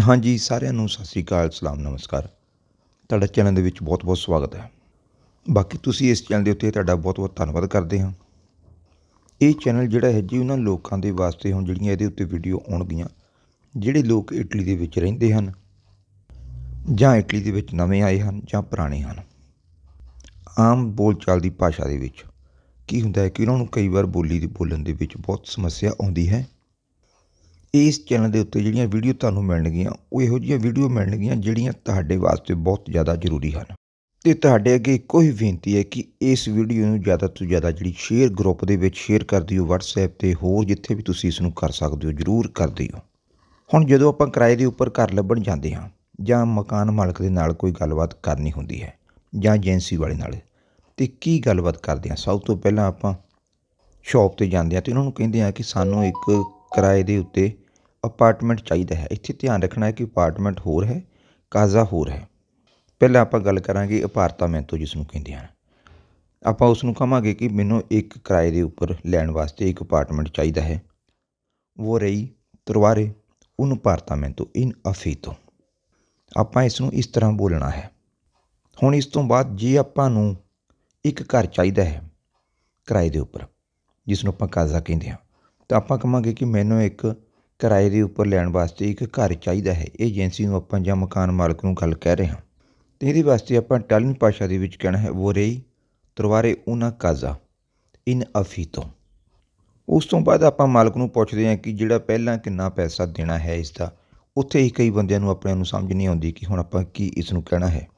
ਹਾਂਜੀ, ਸਾਰਿਆਂ ਨੂੰ ਸਤਿ ਸ੍ਰੀ ਅਕਾਲ, ਸਲਾਮ, ਨਮਸਕਾਰ। ਤੁਹਾਡਾ ਚੈਨਲ ਦੇ ਵਿੱਚ ਬਹੁਤ-ਬਹੁਤ ਸਵਾਗਤ ਹੈ। ਬਾਕੀ ਤੁਸੀਂ ਇਸ ਚੈਨਲ ਦੇ ਉੱਤੇ ਤੁਹਾਡਾ ਬਹੁਤ-ਬਹੁਤ ਧੰਨਵਾਦ ਕਰਦੇ ਹਾਂ। ਇਹ ਚੈਨਲ ਜਿਹੜਾ ਹੈ ਜੀ, ਉਹਨਾਂ ਲੋਕਾਂ ਦੇ ਵਾਸਤੇ ਹੁਣ ਜਿਹੜੀਆਂ ਇਹਦੇ ਉੱਤੇ ਵੀਡੀਓ ਆਉਣਗੀਆਂ, ਜਿਹੜੇ ਲੋਕ ਇਟਲੀ ਦੇ ਵਿੱਚ ਰਹਿੰਦੇ ਹਨ, ਜਾਂ ਇਟਲੀ ਦੇ ਵਿੱਚ ਨਵੇਂ ਆਏ ਹਨ, ਜਾਂ ਪੁਰਾਣੇ ਹਨ। ਆਮ ਬੋਲਚਾਲ ਦੀ ਭਾਸ਼ਾ ਦੇ ਵਿੱਚ ਕੀ ਹੁੰਦਾ ਹੈ ਕਿ ਉਹਨਾਂ ਨੂੰ ਕਈ ਵਾਰ ਬੋਲੀ ਦੀ ਬੋਲਣ ਦੇ ਵਿੱਚ ਬਹੁਤ ਸਮੱਸਿਆ ਆਉਂਦੀ ਹੈ। ਇਸ ਚੈਨਲ ਦੇ ਉੱਤੇ ਜਿਹੜੀਆਂ ਵੀਡੀਓ ਤੁਹਾਨੂੰ ਮਿਲਣਗੀਆਂ, ਉਹ ਇਹੋ ਜਿਹੀਆਂ ਵੀਡੀਓ ਮਿਲਣਗੀਆਂ ਜਿਹੜੀਆਂ ਤੁਹਾਡੇ ਵਾਸਤੇ ਬਹੁਤ ਜ਼ਿਆਦਾ ਜ਼ਰੂਰੀ ਹਨ। ਤੇ ਤੁਹਾਡੇ ਅੱਗੇ ਇੱਕੋ ਹੀ ਬੇਨਤੀ ਹੈ ਕਿ ਇਸ ਵੀਡੀਓ ਨੂੰ ਜ਼ਿਆਦਾ ਤੋਂ ਜ਼ਿਆਦਾ ਜਿਹੜੀ ਸ਼ੇਅਰ ਗਰੁੱਪ ਦੇ ਵਿੱਚ ਸ਼ੇਅਰ ਕਰ ਦਿਓ, WhatsApp ਤੇ ਹੋਰ ਜਿੱਥੇ ਵੀ ਤੁਸੀਂ ਇਸ ਨੂੰ ਕਰ ਸਕਦੇ ਹੋ, ਜ਼ਰੂਰ ਕਰ ਦਿਓ। ਹੁਣ ਜਦੋਂ ਆਪਾਂ ਕਿਰਾਏ ਦੇ ਉੱਪਰ ਘਰ ਲੱਭਣ ਜਾਂਦੇ ਹਾਂ, ਜਾਂ ਮਕਾਨ ਮਾਲਕ ਦੇ ਨਾਲ ਕੋਈ ਗੱਲਬਾਤ ਕਰਨੀ ਹੁੰਦੀ ਹੈ, ਜਾਂ ਏਜੰਸੀ ਵਾਲੇ ਨਾਲ, ਤੇ ਕੀ ਗੱਲਬਾਤ ਕਰਦੇ ਹਾਂ? ਸਭ ਤੋਂ ਪਹਿਲਾਂ ਆਪਾਂ ਸ਼ਾਪ ਤੇ ਜਾਂਦੇ ਹਾਂ ਤੇ ਉਹਨਾਂ ਨੂੰ ਕਹਿੰਦੇ ਹਾਂ ਕਿ ਸਾਨੂੰ ਇੱਕ ਕਿਰਾਏ ਦੇ ਉੱਤੇ ਅਪਾਰਟਮੈਂਟ ਚਾਹੀਦਾ ਹੈ। ਇੱਥੇ ਧਿਆਨ ਰੱਖਣਾ ਹੈ ਕਿ ਅਪਾਰਟਮੈਂਟ ਹੋਰ ਹੈ, ਕਾਜ਼ਾ ਹੋਰ ਹੈ। ਪਹਿਲਾਂ ਆਪਾਂ ਗੱਲ ਕਰਾਂਗੇ ਅਪਾਰਟਮੈਂਟੋ ਜਿਸ ਨੂੰ ਕਹਿੰਦੇ ਹਨ। ਆਪਾਂ ਉਸ ਨੂੰ ਕਹਾਂਗੇ ਕਿ ਮੈਨੂੰ ਇੱਕ ਕਿਰਾਏ ਦੇ ਉੱਪਰ ਲੈਣ ਵਾਸਤੇ ਇੱਕ ਅਪਾਰਟਮੈਂਟ ਚਾਹੀਦਾ ਹੈ। ਉਹ ਰਹੀ ਤਰਵਾਰੇ un appartamento in affitto ਆਪਾਂ ਇਸ ਨੂੰ ਇਸ ਤਰ੍ਹਾਂ ਬੋਲਣਾ ਹੈ। ਹੁਣ ਇਸ ਤੋਂ ਬਾਅਦ ਜੇ ਆਪਾਂ ਨੂੰ ਇੱਕ ਘਰ ਚਾਹੀਦਾ ਹੈ ਕਿਰਾਏ ਦੇ ਉੱਪਰ ਜਿਸ ਨੂੰ ਆਪਾਂ ਕਾਜ਼ਾ ਕਹਿੰਦੇ ਹਾਂ, ਤਾਂ ਆਪਾਂ ਕਹਾਂਗੇ ਕਿ ਮੈਨੂੰ ਇੱਕ ਕਿਰਾਏ ਦੇ ਉੱਪਰ ਲੈਣ ਵਾਸਤੇ ਇੱਕ ਘਰ ਚਾਹੀਦਾ ਹੈ। ਇਹ ਏਜੰਸੀ ਨੂੰ ਆਪਾਂ ਜਾਂ ਮਕਾਨ ਮਾਲਕ ਨੂੰ ਗੱਲ ਕਹਿ ਰਹੇ ਹਾਂ। ਤੇ ਇਹਦੇ ਵਾਸਤੇ ਆਪਾਂ ਇਟਾਲੀਅਨ ਭਾਸ਼ਾ ਦੇ ਵਿੱਚ ਕਹਿਣਾ ਹੈ ਵੋਰੇਈ ਤਰਵਾਰੇ una casa in affitto ਉਸ ਤੋਂ ਬਾਅਦ ਆਪਾਂ ਮਾਲਕ ਨੂੰ ਪੁੱਛਦੇ ਹਾਂ ਕਿ ਜਿਹੜਾ ਪਹਿਲਾਂ ਕਿੰਨਾ ਪੈਸਾ ਦੇਣਾ ਹੈ ਇਸ ਦਾ ਉੱਥੇ ਹੀ ਕਈ ਬੰਦਿਆਂ ਨੂੰ ਆਪਣੇ ਨੂੰ ਸਮਝ ਨਹੀਂ ਆਉਂਦੀ ਕਿ ਹੁਣ ਆਪਾਂ ਕੀ ਇਸ ਨੂੰ ਕਹਿਣਾ ਹੈ।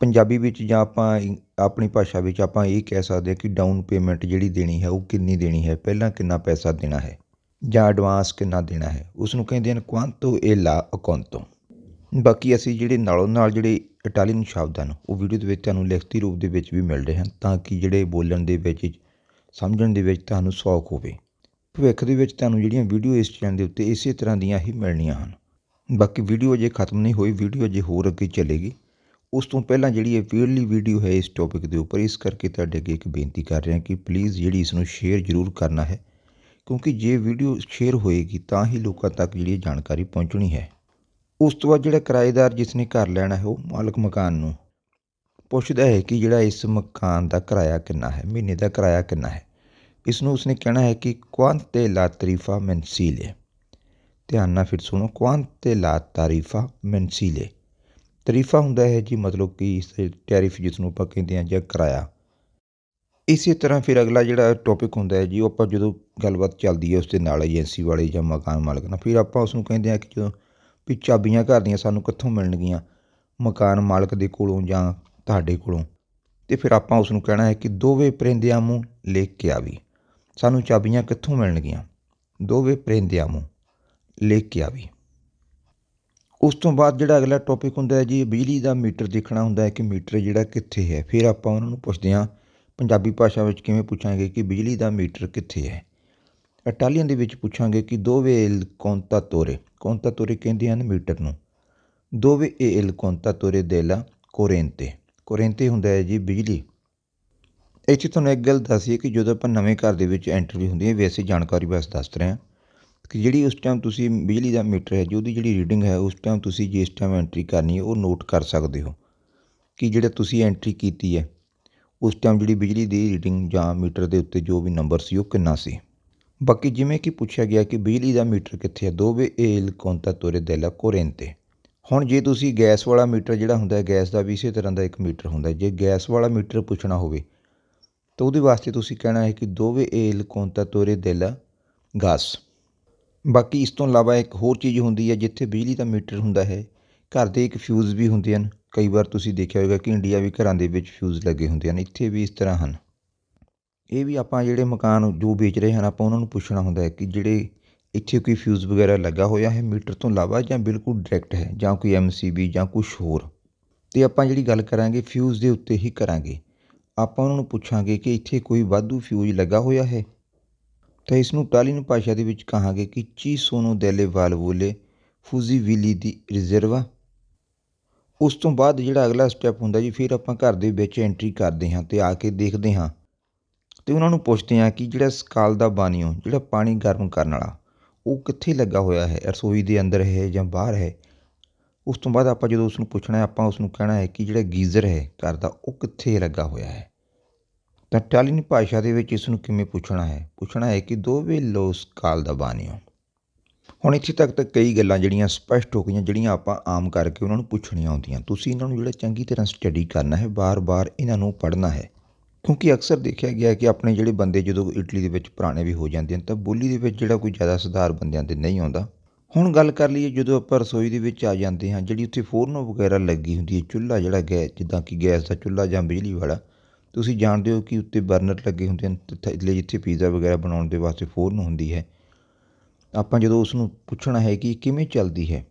ਪੰਜਾਬੀ ਵਿੱਚ ਜਾਂ ਆਪਾਂ ਆਪਣੀ ਭਾਸ਼ਾ ਵਿੱਚ ਆਪਾਂ ਇਹ ਕਹਿ ਸਕਦੇ ਹਾਂ ਕਿ ਡਾਊਨ ਪੇਮੈਂਟ ਜਿਹੜੀ ਦੇਣੀ ਹੈ, ਉਹ ਕਿੰਨੀ ਦੇਣੀ ਹੈ, ਪਹਿਲਾਂ ਕਿੰਨਾ ਪੈਸਾ ਦੇਣਾ ਹੈ। ਜਾਂ ਐਡਵਾਂਸ ਕਿੰਨਾ ਦੇਣਾ ਹੈ? ਉਸ ਨੂੰ ਕਹਿੰਦੇ ਹਨ ਕੁਆਂਤੋ ਏ ਲਾ ਅਕਾਉਂਤੋ ਬਾਕੀ ਅਸੀਂ ਜਿਹੜੇ ਨਾਲੋਂ ਨਾਲ ਜਿਹੜੇ ਇਟਾਲੀਅਨ ਸ਼ਬਦ ਹਨ, ਉਹ ਵੀਡੀਓ ਦੇ ਵਿੱਚ ਤੁਹਾਨੂੰ ਲਿਖਤੀ ਰੂਪ ਦੇ ਵਿੱਚ ਵੀ ਮਿਲ ਰਹੇ ਹਨ, ਤਾਂ ਕਿ ਜਿਹੜੇ ਬੋਲਣ ਦੇ ਵਿੱਚ, ਸਮਝਣ ਦੇ ਵਿੱਚ ਤੁਹਾਨੂੰ ਸੌਖ ਹੋਵੇ। ਭਵਿੱਖ ਦੇ ਵਿੱਚ ਤੁਹਾਨੂੰ ਜਿਹੜੀਆਂ ਵੀਡੀਓ ਇਸ ਚੈਨਲ ਦੇ ਉੱਤੇ ਇਸੇ ਤਰ੍ਹਾਂ ਦੀਆਂ ਹੀ ਮਿਲਣੀਆਂ ਹਨ। ਬਾਕੀ ਵੀਡੀਓ ਅਜੇ ਖਤਮ ਨਹੀਂ ਹੋਈ ਵੀਡੀਓ ਅਜੇ ਹੋਰ ਅੱਗੇ ਚੱਲੇਗੀ। ਉਸ ਤੋਂ ਪਹਿਲਾਂ ਜਿਹੜੀ ਇਹ ਪਹਿਲੀ ਵੀਡੀਓ ਹੈ ਇਸ ਟੌਪਿਕ ਦੇ ਉੱਪਰ, ਇਸ ਕਰਕੇ ਤੁਹਾਡੇ ਅੱਗੇ ਇੱਕ ਬੇਨਤੀ ਕਰ ਰਿਹਾ ਕਿ ਪਲੀਜ਼ ਜਿਹੜੀ ਇਸ ਨੂੰ ਸ਼ੇਅਰ ਜ਼ਰੂਰ ਕਰਨਾ ਹੈ। ਕਿਉਂਕਿ ਜੇ ਵੀਡੀਓ ਸ਼ੇਅਰ ਹੋਏਗੀ ਤਾਂ ਹੀ ਲੋਕਾਂ ਤੱਕ ਜਿਹੜੀ ਜਾਣਕਾਰੀ ਪਹੁੰਚਣੀ ਹੈ। ਉਸ ਤੋਂ ਬਾਅਦ ਜਿਹੜਾ ਕਿਰਾਏਦਾਰ ਜਿਸ ਨੇ ਘਰ ਲੈਣਾ ਹੈ, ਉਹ ਮਾਲਕ ਮਕਾਨ ਨੂੰ ਪੁੱਛਦਾ ਹੈ ਕਿ ਜਿਹੜਾ ਇਸ ਮਕਾਨ ਦਾ ਕਿਰਾਇਆ ਕਿੰਨਾ ਹੈ, ਮਹੀਨੇ ਦਾ ਕਿਰਾਇਆ ਕਿੰਨਾ ਹੈ। ਇਸ ਨੂੰ ਉਸਨੇ ਕਹਿਣਾ ਹੈ ਕਿ ਕੁਆਂਤ ਕੁਆਂਤੇ ਲਾ ਤਰੀਫਾ ਮੈਂਸੀਲੇ ਧਿਆਨ ਨਾਲ ਫਿਰ ਸੁਣੋ, ਕੁਆਂਤੇ ਲਾ ਤਾਰੀਫਾ ਮੈਂਸੀਲੇ ਤਰੀਫਾ ਹੁੰਦਾ ਹੈ ਜੀ ਮਤਲਬ ਕਿ ਇਸ ਟੈਰਿਫ ਜਿਸ ਨੂੰ ਆਪਾਂ ਕਹਿੰਦੇ ਹਾਂ ਜਾਂ ਕਿਰਾਇਆ। ਇਸੇ ਤਰ੍ਹਾਂ ਫਿਰ ਅਗਲਾ ਜਿਹੜਾ ਟੌਪਿਕ ਹੁੰਦਾ ਹੈ ਜੀ, ਉਹ ਆਪਾਂ ਜਦੋਂ ਗੱਲਬਾਤ ਚੱਲਦੀ ਹੈ ਉਸ ਦੇ ਨਾਲ ਏਜੰਸੀ ਵਾਲੇ ਜਾਂ ਮਕਾਨ ਮਾਲਕ ਨਾਲ। ਫਿਰ ਆਪਾਂ ਉਸ ਨੂੰ ਕਹਿੰਦੇ ਹਾਂ ਕਿ ਜਦੋਂ ਵੀ ਚਾਬੀਆਂ ਘਰ ਦੀਆਂ ਸਾਨੂੰ ਕਿੱਥੋਂ ਮਿਲਣਗੀਆਂ? ਮਕਾਨ ਮਾਲਕ ਦੇ ਕੋਲੋਂ ਜਾਂ ਤੁਹਾਡੇ ਕੋਲੋਂ? ਤੇ ਫਿਰ ਆਪਾਂ ਉਸ ਨੂੰ ਕਹਿਣਾ ਹੈ ਕਿ ਦੋਵੇਂ ਪਰਿੰਦਿਆਂ ਪ੍ਰੇਂਦਿਆਮੂ ਲੈ ਕੇ ਆਵੀ। ਸਾਨੂੰ ਚਾਬੀਆਂ ਕਿੱਥੋਂ ਮਿਲਣਗੀਆਂ? ਦੋਵੇਂ ਪਰਿੰਦਿਆਂ ਪ੍ਰੇਂਦਿਆਮੂ ਲੈ ਕੇ ਆਵੀ। ਉਸ ਤੋਂ ਬਾਅਦ ਜਿਹੜਾ ਅਗਲਾ ਟੌਪਿਕ ਹੁੰਦਾ ਹੈ ਜੀ, ਬਿਜਲੀ ਦਾ ਮੀਟਰ ਦੇਖਣਾ ਹੁੰਦਾ ਹੈ ਕਿ ਮੀਟਰ ਜਿਹੜਾ ਕਿੱਥੇ ਹੈ। ਫਿਰ ਆਪਾਂ ਉਹਨਾਂ ਨੂੰ ਪੁੱਛਦੇ ਹਾਂ, ਪੰਜਾਬੀ ਭਾਸ਼ਾ ਵਿੱਚ ਕਿਵੇਂ ਪੁੱਛਾਂਗੇ ਕਿ ਬਿਜਲੀ ਦਾ ਮੀਟਰ ਕਿੱਥੇ ਹੈ? ਇਟਾਲੀਅਨ ਦੇ ਵਿੱਚ ਪੁੱਛਾਂਗੇ ਕਿ ਦੋਵੇ ਇਲ contatore ਤੋਰੇ ਕਹਿੰਦੇ ਹਨ ਮੀਟਰ ਨੂੰ। ਦੋਵੇ e il contatore della corrente corrente ਹੁੰਦਾ ਹੈ ਜੀ ਬਿਜਲੀ। ਇੱਥੇ ਤੁਹਾਨੂੰ ਇੱਕ ਗੱਲ ਦੱਸੀਏ ਕਿ ਜਦੋਂ ਆਪਾਂ ਨਵੇਂ ਘਰ ਦੇ ਵਿੱਚ ਐਂਟਰੀ ਹੁੰਦੀ ਹੈ, ਵੈਸੇ ਜਾਣਕਾਰੀ ਬਸ ਦੱਸ ਰਹੇ ਹਾਂ ਕਿ ਜਿਹੜੀ ਉਸ ਟਾਈਮ ਤੁਸੀਂ ਬਿਜਲੀ ਦਾ ਮੀਟਰ ਹੈ, ਜੀ ਉਹਦੀ ਜਿਹੜੀ ਰੀਡਿੰਗ ਹੈ, ਉਸ ਟਾਈਮ ਤੁਸੀਂ ਜਿਸ ਟਾਈਮ ਐਂਟਰੀ ਕਰਨੀ ਹੈ, ਉਹ ਨੋਟ ਕਰ ਸਕਦੇ ਹੋ ਕਿ ਜਿਹੜਾ ਤੁਸੀਂ ਐਂਟਰੀ ਕੀਤੀ ਹੈ, ਉਸ ਟਾਈਮ ਜਿਹੜੀ ਬਿਜਲੀ ਦੀ ਰੀਡਿੰਗ ਜਾਂ ਮੀਟਰ ਦੇ ਉੱਤੇ ਜੋ ਵੀ ਨੰਬਰ ਸੀ, ਉਹ ਕਿੰਨਾ ਸੀ। ਬਾਕੀ ਜਿਵੇਂ ਕਿ ਪੁੱਛਿਆ ਗਿਆ ਕਿ ਬਿਜਲੀ ਦਾ ਮੀਟਰ ਕਿੱਥੇ ਹੈ ਦੋਵੇ ਏਲ contatore della corrente ਹੁਣ ਜੇ ਤੁਸੀਂ ਗੈਸ ਵਾਲਾ ਮੀਟਰ ਜਿਹੜਾ ਹੁੰਦਾ ਹੈ, ਗੈਸ ਦਾ ਵੀ ਇਸੇ ਤਰ੍ਹਾਂ ਦਾ ਇੱਕ ਮੀਟਰ ਹੁੰਦਾ ਜੇ ਗੈਸ ਵਾਲਾ ਮੀਟਰ ਪੁੱਛਣਾ ਹੋਵੇ, ਤਾਂ ਉਹਦੇ ਵਾਸਤੇ ਤੁਸੀਂ ਕਹਿਣਾ ਹੈ ਕਿ ਦੋਵੇ ਏਲ contatore della ਗਾਸ। ਬਾਕੀ ਇਸ ਤੋਂ ਇਲਾਵਾ ਇੱਕ ਹੋਰ ਚੀਜ਼ ਹੁੰਦੀ ਹੈ, ਜਿੱਥੇ ਬਿਜਲੀ ਦਾ ਮੀਟਰ ਹੁੰਦਾ ਹੈ, ਘਰ ਦੇ ਇੱਕ ਫਿਊਜ਼ ਵੀ ਹੁੰਦੇ ਹਨ। ਕਈ ਵਾਰ ਤੁਸੀਂ ਦੇਖਿਆ ਹੋਵੇਗਾ ਕਿ ਇੰਡੀਆ ਵੀ ਘਰਾਂ ਦੇ ਵਿੱਚ ਫਿਊਜ਼ ਲੱਗੇ ਹੁੰਦੇ ਹਨ। ਇੱਥੇ ਵੀ ਇਸ ਤਰ੍ਹਾਂ ਹਨ। ਇਹ ਵੀ ਆਪਾਂ ਜਿਹੜੇ ਮਕਾਨ ਜੋ ਵੇਚ ਰਹੇ ਹਨ, ਆਪਾਂ ਉਹਨਾਂ ਨੂੰ ਪੁੱਛਣਾ ਹੁੰਦਾ ਹੈ ਕਿ ਜਿਹੜੇ ਇੱਥੇ ਕੋਈ ਫਿਊਜ਼ ਵਗੈਰਾ ਲੱਗਾ ਹੋਇਆ ਹੈ, ਮੀਟਰ ਤੋਂ ਇਲਾਵਾ ਜਾਂ ਬਿਲਕੁਲ ਡਾਇਰੈਕਟ ਹੈ, ਜਾਂ ਕੋਈ ਐੱਮ ਸੀ ਬੀ ਜਾਂ ਕੁਛ ਹੋਰ। ਅਤੇ ਆਪਾਂ ਜਿਹੜੀ ਗੱਲ ਕਰਾਂਗੇ ਫਿਊਜ਼ ਦੇ ਉੱਤੇ ਹੀ ਕਰਾਂਗੇ। ਆਪਾਂ ਉਹਨਾਂ ਨੂੰ ਪੁੱਛਾਂਗੇ ਕਿ ਇੱਥੇ ਕੋਈ ਵਾਧੂ ਫਿਊਜ਼ ਲੱਗਾ ਹੋਇਆ ਹੈ? ਤਾਂ ਇਸ ਨੂੰ ਇਟਾਲੀਅਨ ਭਾਸ਼ਾ ਦੇ ਵਿੱਚ ਕਹਾਂਗੇ ਕਿ ਚੀ ਸੋਨੋ ਦੈਲੇ ਵਾਲਵੋਲੇ ਫੂਜ਼ੀਵਿਲੀ ਦੀ ਰਿਜ਼ਰਵਾ। ਉਸ ਤੋਂ ਬਾਅਦ ਜਿਹੜਾ ਅਗਲਾ ਸਟੈਪ ਹੁੰਦਾ ਜੀ, ਫਿਰ ਆਪਾਂ ਘਰ ਦੇ ਵਿੱਚ ਐਂਟਰੀ ਕਰਦੇ ਹਾਂ ਤੇ ਆ ਕੇ ਦੇਖਦੇ ਹਾਂ ਅਤੇ ਉਹਨਾਂ ਨੂੰ ਪੁੱਛਦੇ ਹਾਂ ਕਿ ਜਿਹੜਾ ਸਕਾਲ ਦਾ ਬਾਨੀਓ ਜਿਹੜਾ ਪਾਣੀ ਗਰਮ ਕਰਨ ਵਾਲਾ, ਉਹ ਕਿੱਥੇ ਲੱਗਾ ਹੋਇਆ ਹੈ? ਰਸੋਈ ਦੇ ਅੰਦਰ ਹੈ ਜਾਂ ਬਾਹਰ ਹੈ? ਉਸ ਤੋਂ ਬਾਅਦ ਆਪਾਂ ਜਦੋਂ ਉਸ ਨੂੰ ਪੁੱਛਣਾ ਹੈ, ਆਪਾਂ ਉਸ ਨੂੰ ਕਹਿਣਾ ਹੈ ਕਿ ਜਿਹੜਾ ਗੀਜ਼ਰ ਹੈ ਘਰ ਦਾ, ਉਹ ਕਿੱਥੇ ਲੱਗਾ ਹੋਇਆ ਹੈ? ਤਾਂ ਟਾਲੀਨ ਭਾਸ਼ਾ ਦੇ ਵਿੱਚ ਇਸ ਨੂੰ ਕਿਵੇਂ ਪੁੱਛਣਾ ਹੈ? ਪੁੱਛਣਾ ਹੈ ਕਿ ਦੋਵੇਂ ਲੋਸ ਕਾਲ ਦਾ ਬਾਣੀਓ ਹੁਣ ਇੱਥੇ ਤੱਕ ਤਾਂ ਕਈ ਗੱਲਾਂ ਜਿਹੜੀਆਂ ਸਪਸ਼ਟ ਹੋ ਗਈਆਂ, ਜਿਹੜੀਆਂ ਆਪਾਂ ਆਮ ਕਰਕੇ ਉਹਨਾਂ ਨੂੰ ਪੁੱਛਣੀਆਂ ਹੁੰਦੀਆਂ ਤੁਸੀਂ ਇਹਨਾਂ ਨੂੰ ਜਿਹੜਾ ਚੰਗੀ ਤਰ੍ਹਾਂ ਸਟੱਡੀ ਕਰਨਾ ਹੈ, ਬਾਰ-ਬਾਰ ਇਹਨਾਂ ਨੂੰ ਪੜ੍ਹਨਾ ਹੈ। ਕਿਉਂਕਿ ਅਕਸਰ ਦੇਖਿਆ ਗਿਆ ਕਿ ਆਪਣੇ ਜਿਹੜੇ ਬੰਦੇ ਜਦੋਂ ਇਟਲੀ ਦੇ ਵਿੱਚ ਪੁਰਾਣੇ ਵੀ ਹੋ ਜਾਂਦੇ ਹਨ ਤਾਂ ਬੋਲੀ ਦੇ ਵਿੱਚ ਜਿਹੜਾ ਕੋਈ ਜ਼ਿਆਦਾ ਸੁਧਾਰ ਬੰਦਿਆਂ ਦੇ ਨਹੀਂ ਆਉਂਦਾ। ਹੁਣ ਗੱਲ ਕਰ ਲਈਏ ਜਦੋਂ ਆਪਾਂ ਰਸੋਈ ਦੇ ਵਿੱਚ ਆ ਜਾਂਦੇ ਹਾਂ, ਜਿਹੜੀ ਉੱਥੇ ਫੋਰਨੋ ਵਗੈਰਾ ਲੱਗੀ ਹੁੰਦੀ ਹੈ, ਚੁੱਲ੍ਹਾ ਜਿਹੜਾ ਗੈਸ ਜਿੱਦਾਂ ਕਿ ਗੈਸ ਦਾ ਚੁੱਲ੍ਹਾ ਜਾਂ ਬਿਜਲੀ ਵਾਲਾ, ਤੁਸੀਂ ਜਾਣਦੇ ਹੋ ਕਿ ਉੱਤੇ ਬਰਨਰ ਲੱਗੇ ਹੁੰਦੇ ਹਨ, ਤੇ ਥੱਲੇ ਜਿੱਥੇ ਪੀਜ਼ਾ ਵਗੈਰਾ ਬਣਾਉਣ ਦੇ ਵਾਸਤੇ ਫੋਰਨ ਹੁੰਦੀ ਹੈ। ਆਪਾਂ ਜਦੋਂ ਉਸ ਨੂੰ ਪੁੱਛਣਾ ਹੈ ਕਿ ਕਿਵੇਂ ਚੱਲਦੀ ਹੈ,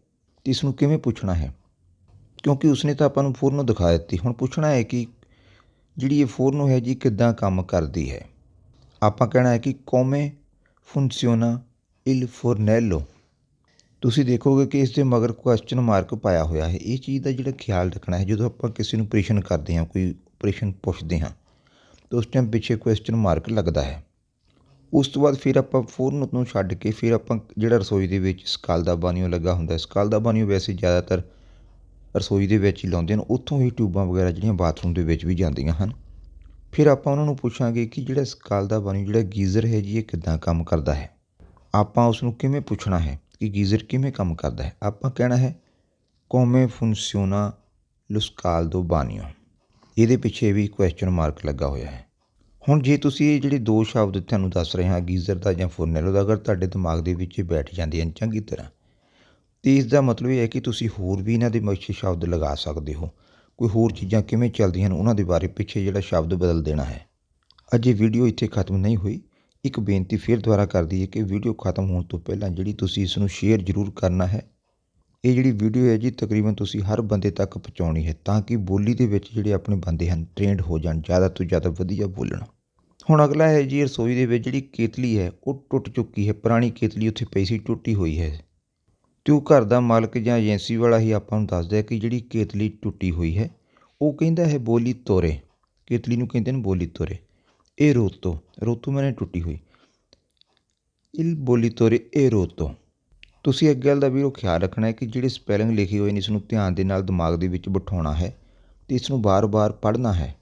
ਤੇ ਇਸ ਨੂੰ ਕਿਵੇਂ ਪੁੱਛਣਾ ਹੈ, ਕਿਉਂਕਿ ਉਸਨੇ ਤਾਂ ਆਪਾਂ ਨੂੰ ਫੋਰਨੋ ਦਿਖਾ ਦਿੱਤੀ। ਹੁਣ ਪੁੱਛਣਾ ਹੈ ਕਿ ਜਿਹੜੀ ਇਹ ਫੋਰਨੋ ਹੈ ਜੀ ਕਿੱਦਾਂ ਕੰਮ ਕਰਦੀ ਹੈ। ਆਪਾਂ ਕਹਿਣਾ ਹੈ ਕਿ ਕੋਮੇ ਫੁੰਸੀਓਨਾ ਇਲ ਫੋਰਨੈਲੋ। ਤੁਸੀਂ ਦੇਖੋਗੇ ਕਿ ਇਸ ਦੇ ਮਗਰ ਕੁਐਸਚਨ ਮਾਰਕ ਪਾਇਆ ਹੋਇਆ ਹੈ। ਇਹ ਚੀਜ਼ ਦਾ ਜਿਹੜਾ ਖਿਆਲ ਰੱਖਣਾ ਹੈ, ਜਦੋਂ ਆਪਾਂ ਕਿਸੇ ਨੂੰ ਪ੍ਰਸ਼ਨ ਕਰਦੇ ਹਾਂ, ਕੋਈ ਪ੍ਰਸ਼ਨ ਪੁੱਛਦੇ ਹਾਂ, ਤਾਂ ਉਸ ਟਾਈਮ ਪਿੱਛੇ ਕੁਐਸਚਨ ਮਾਰਕ ਲੱਗਦਾ ਹੈ। ਉਸ ਤੋਂ ਬਾਅਦ ਫਿਰ ਆਪਾਂ ਫੋਰਨ ਨੂੰ ਛੱਡ ਕੇ ਫਿਰ ਆਪਾਂ ਜਿਹੜਾ ਰਸੋਈ ਦੇ ਵਿੱਚ ਸਕਾਲ ਦਾ ਬਾਨੀਓ ਲੱਗਾ ਹੁੰਦਾ ਸਕਾਲ ਦਾ ਬਾਨੀਓ ਵੈਸੇ ਜ਼ਿਆਦਾਤਰ ਰਸੋਈ ਦੇ ਵਿੱਚ ਹੀ ਲਾਉਂਦੇ ਹਨ। ਉੱਥੋਂ ਹੀ ਟਿਊਬਾਂ ਵਗੈਰਾ ਜਿਹੜੀਆਂ ਬਾਥਰੂਮ ਦੇ ਵਿੱਚ ਵੀ ਜਾਂਦੀਆਂ ਹਨ। ਫਿਰ ਆਪਾਂ ਉਹਨਾਂ ਨੂੰ ਪੁੱਛਾਂਗੇ ਕਿ ਜਿਹੜਾ ਸਕਾਲ ਦਾ ਬਾਨੀਓ ਜਿਹੜਾ ਗੀਜ਼ਰ ਹੈ ਜੀ, ਇਹ ਕਿੱਦਾਂ ਕੰਮ ਕਰਦਾ ਹੈ? ਆਪਾਂ ਉਸ ਨੂੰ ਕਿਵੇਂ ਪੁੱਛਣਾ ਹੈ ਕਿ ਗੀਜ਼ਰ ਕਿਵੇਂ ਕੰਮ ਕਰਦਾ ਹੈ? ਆਪਾਂ ਕਹਿਣਾ ਹੈ, ਕੋਮੇ ਲੁਸਕਾਲ ਦੋ ਬਾਨੀਓ। ਇਹਦੇ ਪਿੱਛੇ ਵੀ ਕੁਐਸਚਨ ਮਾਰਕ ਲੱਗਾ ਹੋਇਆ ਹੈ। ਹੁਣ ਜੇ ਤੁਸੀਂ ਇਹ ਜਿਹੜੇ ਦੋ ਸ਼ਬਦ ਤੁਹਾਨੂੰ ਦੱਸ ਰਹੇ ਹਾਂ, ਗੀਜ਼ਰ ਦਾ ਜਾਂ ਫੁਰਨੈਲੋ ਦਾ, ਅਗਰ ਤੁਹਾਡੇ ਦਿਮਾਗ ਦੇ ਵਿੱਚ ਇਹ ਬੈਠ ਜਾਂਦੇ ਹਨ, ਚੰਗੀ ਤਰ੍ਹਾਂ। ਅਤੇ ਇਸ ਦਾ ਮਤਲਬ ਇਹ ਹੈ ਕਿ ਤੁਸੀਂ ਹੋਰ ਵੀ ਇਹਨਾਂ ਦੇ ਪਿੱਛੇ ਸ਼ਬਦ ਲਗਾ ਸਕਦੇ ਹੋ। ਕੋਈ ਹੋਰ ਚੀਜ਼ਾਂ ਕਿਵੇਂ ਚੱਲਦੀਆਂ ਹਨ, ਉਹਨਾਂ ਦੇ ਬਾਰੇ ਪਿੱਛੇ ਜਿਹੜਾ ਸ਼ਬਦ ਬਦਲ ਦੇਣਾ ਹੈ। ਅਜੇ ਵੀਡੀਓ ਇੱਥੇ ਖਤਮ ਨਹੀਂ ਹੋਈ। ਇੱਕ ਬੇਨਤੀ ਫਿਰ ਦੁਬਾਰਾ ਕਰਦੀ ਹੈ ਕਿ ਵੀਡੀਓ ਖਤਮ ਹੋਣ ਤੋਂ ਪਹਿਲਾਂ ਜਿਹੜੀ ਤੁਸੀਂ ਇਸ ਨੂੰ ਸ਼ੇਅਰ ਜ਼ਰੂਰ ਕਰਨਾ ਹੈ। ਇਹ ਜਿਹੜੀ ਵੀਡੀਓ ਹੈ ਜੀ, ਤਕਰੀਬਨ ਤੁਸੀਂ ਹਰ ਬੰਦੇ ਤੱਕ ਪਹੁੰਚਾਉਣੀ ਹੈ ਤਾਂ ਕਿ ਬੋਲੀ ਦੇ ਵਿੱਚ ਜਿਹੜੇ ਆਪਣੇ ਬੰਦੇ ਹਨ ਟ੍ਰੇਨਡ ਹੋ ਜਾਣ, ਜ਼ਿਆਦਾ ਤੋਂ ਜ਼ਿਆਦਾ ਵਧੀਆ ਬੋਲਣ। ਹੁਣ ਅਗਲਾ ਹੈ ਜੀ, ਰਸੋਈ ਦੇ ਵਿੱਚ ਜਿਹੜੀ ਕੇਤਲੀ ਹੈ, ਉਹ ਟੁੱਟ ਚੁੱਕੀ ਹੈ। ਪੁਰਾਣੀ ਕੇਤਲੀ ਉੱਥੇ ਪਈ ਸੀ, ਟੁੱਟੀ ਹੋਈ ਹੈ। ਅਤੇ ਉਹ ਘਰ ਦਾ ਮਾਲਕ ਜਾਂ ਏਜੰਸੀ ਵਾਲਾ ਹੀ ਆਪਾਂ ਨੂੰ ਦੱਸਦਾ ਕਿ ਜਿਹੜੀ ਕੇਤਲੀ ਟੁੱਟੀ ਹੋਈ ਹੈ, ਉਹ ਕਹਿੰਦਾ ਹੈ ਬੋਲੀ ਤੋਰੇ। ਕੇਤਲੀ ਨੂੰ ਕਹਿੰਦੇ ਨੇ ਬੋਲੀ ਤੋਰੇ। ਇਹ ਰੋਤੋ। ਰੋਤੋ ਮੈਨੇ ਟੁੱਟੀ ਹੋਈ। ਇਲ ਬੋਲੀ ਤੋਰੇ, ਇਹ ਰੋਤੋ। ਤੁਸੀਂ ਇੱਕ ਗੱਲ ਦਾ ਵੀ ਉਹ ਖਿਆਲ ਰੱਖਣਾ ਹੈ ਕਿ ਜਿਹੜੇ ਸਪੈਲਿੰਗ ਲਿਖੇ ਹੋਏ ਨੇ, ਇਸ ਨੂੰ ਧਿਆਨ ਦੇ ਨਾਲ ਦਿਮਾਗ ਦੇ ਵਿੱਚ ਬਿਠਾਉਣਾ ਹੈ ਤੇ ਇਸ ਨੂੰ ਬਾਰ-ਬਾਰ ਪੜ੍ਹਨਾ ਹੈ।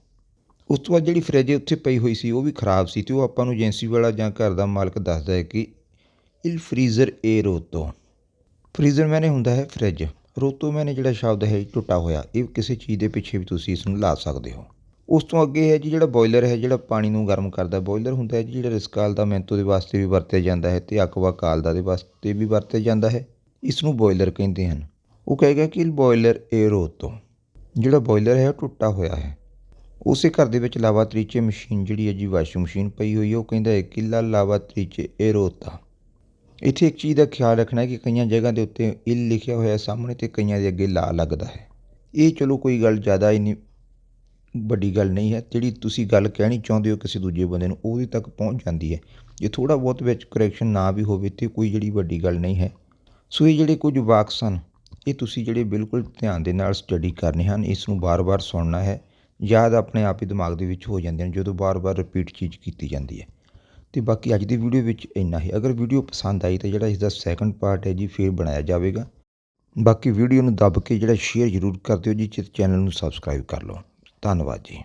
ਉਸ ਤੋਂ ਬਾਅਦ ਜਿਹੜੀ ਫਰਿੱਜ ਉੱਥੇ ਪਈ ਹੋਈ ਸੀ, ਉਹ ਵੀ ਖਰਾਬ ਸੀ ਤੇ ਉਹ ਆਪਾਂ ਨੂੰ ਏਜੰਸੀ ਵਾਲਾ ਜਾਂ ਘਰ ਦਾ ਮਾਲਕ ਦੱਸਦਾ ਹੈ ਕਿ ਇਲ ਫਰੀਜ਼ਰ ਏ ਰੋਤੋ। ਫਰੀਜ਼ਰ ਮੈਨੇ ਹੁੰਦਾ ਹੈ ਫਰਿੱਜ ਰੋਤੋ ਮੈਨੇ ਜਿਹੜਾ ਸ਼ਬਦ ਹੈ ਟੁੱਟਾ ਹੋਇਆ। ਇਹ ਕਿਸੇ ਚੀਜ਼ ਦੇ ਪਿੱਛੇ ਵੀ ਤੁਸੀਂ ਇਸ ਨੂੰ ਲਾ ਸਕਦੇ ਹੋ। ਉਸ ਤੋਂ ਅੱਗੇ ਹੈ ਜੀ ਜਿਹੜਾ ਬੋਇਲਰ ਹੈ, ਜਿਹੜਾ ਪਾਣੀ ਨੂੰ ਗਰਮ ਕਰਦਾ ਬੋਇਲਰ ਹੁੰਦਾ ਹੈ ਜੀ ਜਿਹੜਾ ਰਿਸਕਾਲ ਦਾ ਮੈਂਤੋ ਦੇ ਵਾਸਤੇ ਵੀ ਵਰਤਿਆ ਜਾਂਦਾ ਹੈ ਤੇ ਅਕਵਾ ਕਾਲ ਦਾ ਦੇ ਵਾਸਤੇ ਵੀ ਵਰਤਿਆ ਜਾਂਦਾ ਹੈ। ਇਸ ਨੂੰ ਬੋਇਲਰ ਕਹਿੰਦੇ ਹਨ। ਉਹ ਕਹੇਗਾ ਕਿ ਬੋਇਲਰ ਏ ਰੋਤੋ। ਜਿਹੜਾ ਬੋਇਲਰ ਹੈ, ਉਹ ਟੁੱਟਾ ਹੋਇਆ ਹੈ। ਉਸੇ ਘਰ ਦੇ ਵਿੱਚ ਲਾਵਾ ਤਰੀਚੇ ਮਸ਼ੀਨ ਜਿਹੜੀ ਹੈ ਜੀ, ਵਾਸ਼ਿੰਗ ਮਸ਼ੀਨ ਪਈ ਹੋਈ ਹੈ। ਉਹ ਕਹਿੰਦਾ ਹੈ ਕਿ ਲਾ ਲਾਵਾ ਤਰੀਚੇ ਏ ਰੋਤਾ। ਇੱਥੇ ਇੱਕ ਚੀਜ਼ ਦਾ ਖਿਆਲ ਰੱਖਣਾ ਕਿ ਕਈਆਂ ਜਗ੍ਹਾ ਦੇ ਉੱਤੇ ਇਲ ਲਿਖਿਆ ਹੋਇਆ ਸਾਹਮਣੇ ਅਤੇ ਕਈਆਂ ਦੇ ਅੱਗੇ ਲਾ ਲੱਗਦਾ ਹੈ। ਇਹ ਚਲੋ ਕੋਈ ਗੱਲ ਜ਼ਿਆਦਾ ਇੰਨੀ ਵੱਡੀ ਗੱਲ ਨਹੀਂ ਹੈ। ਜਿਹੜੀ ਤੁਸੀਂ ਗੱਲ ਕਹਿਣੀ ਚਾਹੁੰਦੇ ਹੋ ਕਿਸੇ ਦੂਜੇ ਬੰਦੇ ਨੂੰ ਉਹਦੇ ਤੱਕ ਪਹੁੰਚ ਜਾਂਦੀ ਹੈ। ਜੇ ਥੋੜਾ ਬਹੁਤ ਵਿੱਚ ਕਰੈਕਸ਼ਨ ਨਾ ਵੀ ਹੋਵੇ ਤੇ ਕੋਈ ਜਿਹੜੀ ਵੱਡੀ ਗੱਲ ਨਹੀਂ ਹੈ। ਸੋ ਇਹ ਜਿਹੜੇ ਕੁਝ ਵਾਕ ਸਨ, ਇਹ ਤੁਸੀਂ ਜਿਹੜੇ ਬਿਲਕੁਲ ਧਿਆਨ ਦੇ ਨਾਲ ਸਟੱਡੀ ਕਰਨੇ ਹਨ, ਇਸ ਨੂੰ ਬਾਰ-ਬਾਰ ਸੁਣਨਾ ਹੈ। ਯਾਦ ਆਪਣੇ ਆਪ ਹੀ ਦਿਮਾਗ ਦੇ ਵਿੱਚ ਹੋ ਜਾਂਦੇ ਹਨ ਜਦੋਂ ਬਾਰ-ਬਾਰ ਰਿਪੀਟ ਚੀਜ਼ ਕੀਤੀ ਜਾਂਦੀ ਹੈ। ਅਤੇ ਬਾਕੀ ਅੱਜ ਦੀ ਵੀਡੀਓ ਵਿੱਚ ਇੰਨਾ ਹੀ। ਅਗਰ ਵੀਡੀਓ ਪਸੰਦ ਆਈ ਤਾਂ ਜਿਹੜਾ ਇਸ ਦਾ ਸੈਕੰਡ ਪਾਰਟ ਹੈ ਜੀ, ਫਿਰ ਬਣਾਇਆ ਜਾਵੇਗਾ। ਬਾਕੀ ਵੀਡੀਓ ਨੂੰ ਦੱਬ ਕੇ ਜਿਹੜਾ ਸ਼ੇਅਰ ਜ਼ਰੂਰ ਕਰ ਦਿਓ ਜੀ ਚੈਨਲ ਨੂੰ ਸਬਸਕ੍ਰਾਈਬ ਕਰ ਲਓ। ਧੰਨਵਾਦ ਜੀ।